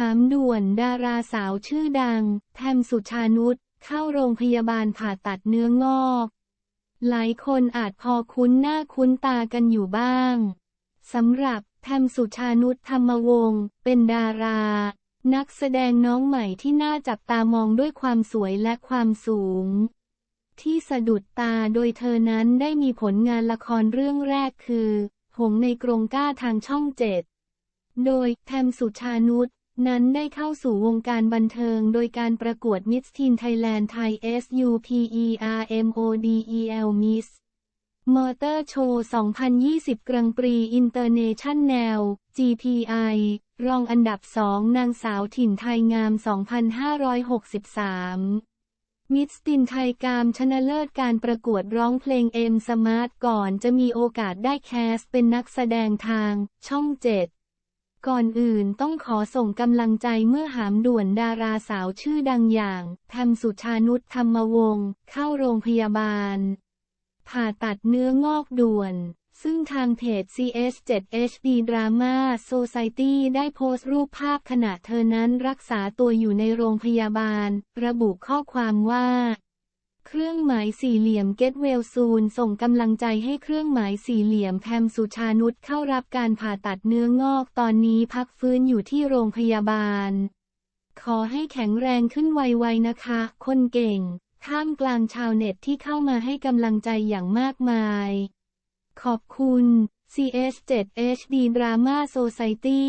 หามด่วนดาราสาวชื่อดัง แทมสุชานุชเข้าโรงพยาบาลผ่าตัดเนื้องอก หลายคนอาจพอคุ้นหน้าคุ้นตากันอยู่บ้าง สำหรับแทมสุชานุชธรรมวงศ์เป็นดารา นักแสดงน้องใหม่ที่น่าจับตามองด้วยความสวยและความสูง ที่สะดุดตาโดยเธอนั้นได้มีผลงานละครเรื่องแรกคือ หงในกรงก้าทางช่องเจ็ด โดยแทมสุชานุช นั้นได้เข้าสู่วงการบันเทิงโดยการประกวดมิสทีนไทยแลนด์ไทย SUPERMODEL Miss มอเตอร์โชว์ 2020 กรังปรีอินเตอร์เนชั่นแนล GPI รองอันดับสองนางสาวถิ่นไทยงาม 2563 มิสตินไทยกามชนะเลิศการประกวดร้องเพลงเอ็มสมาร์ทก่อนจะมีโอกาสได้แคสเป็นนักแสดงทาง ช่องเจ็ด ก่อนอื่นต้องขอส่งกำลังใจเมื่อหามด่วนดาราสาวชื่อดังอย่างแทมสุชานุชธรรมวงศ์เข้าโรงพยาบาล ผ่าตัดเนื้องอกด่วน ซึ่งทางเพจ CS7HD Drama Society ได้โพสต์รูปภาพขณะเธอนั้นรักษาตัวอยู่ในโรงพยาบาล ระบุข้อความว่า เครื่องหมายสี่เหลี่ยม Get Well Soon ส่งกำลังใจให้เครื่องหมายสี่เหลี่ยมแพมสุชานุชเข้ารับการผ่าตัดเนื้องอกตอนนี้พักฟื้นอยู่ที่โรงพยาบาล ขอให้แข็งแรงขึ้นไวๆนะคะ คนเก่ง ท่ามกลางชาวเน็ตที่เข้ามาให้กำลังใจอย่างมากมาย ขอบคุณ CS7HD Drama Society